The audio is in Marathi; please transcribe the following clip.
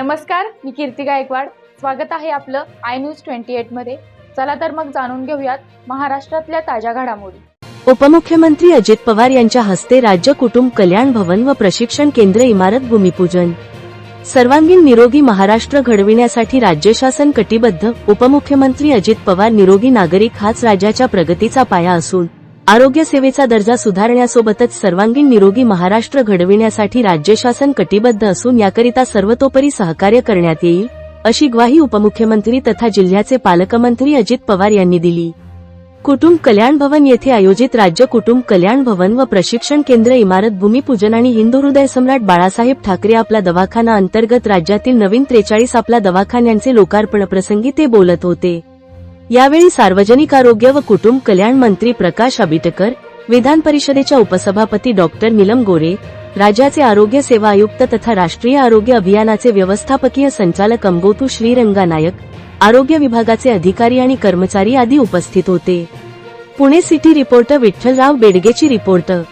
नमस्कार मी कीर्ती गायकवाड. स्वागत आहे आपलं आय न्यूज ट्वेंटी एटमध्ये. चला तर मग जाणून घेऊयात महाराष्ट्रातल्या ताज्या घडामोडी. उपमुख्यमंत्री अजित पवार यांच्या हस्ते राज्य कुटुंब कल्याण भवन व प्रशिक्षण केंद्र इमारत भूमिपूजन. सर्वांगीण निरोगी महाराष्ट्र घडविण्यासाठी राज्य शासन कटिबद्ध उपमुख्यमंत्री अजित पवार निरोगी नागरिक हाच राज्याच्या प्रगतीचा पाया असून आरोग्य सेवेचा दर्जा सुधारण्यासोबतच सर्वांगीण निरोगी महाराष्ट्र घडविण्यासाठी राज्य शासन कटिबद्ध असून याकरिता सर्वतोपरी सहकार्य करण्यात येईल अशी ग्वाही उपमुख्यमंत्री तथा जिल्ह्याचे पालकमंत्री अजित पवार यांनी दिली. कुटुंब कल्याण भवन येथे आयोजित राज्य कुटुंब कल्याण भवन व प्रशिक्षण केंद्र इमारत भूमिपूजन आणि हिंदू हृदय सम्राट बाळासाहेब ठाकरे आपला दवाखाना अंतर्गत राज्यातील नवीन त्रेचाळीस आपला दवाखान्यांचे लोकार्पण प्रसंगी ते बोलत होते. यावेळी सार्वजनिक आरोग्य व कुटुंब कल्याण मंत्री प्रकाश आबिटकर विधान परिषदेच्या उपसभापती डॉक्टर नीलम गोरे राज्याचे आरोग्य सेवा आयुक्त तथा राष्ट्रीय आरोग्य अभियानाचे व्यवस्थापकीय संचालक अंगोतू श्रीरंगा नायक आरोग्य विभागाचे अधिकारी आणि कर्मचारी आदी उपस्थित होते. पुणे सिटी रिपोर्टर विठ्ठलराव बेडगेची रिपोर्टर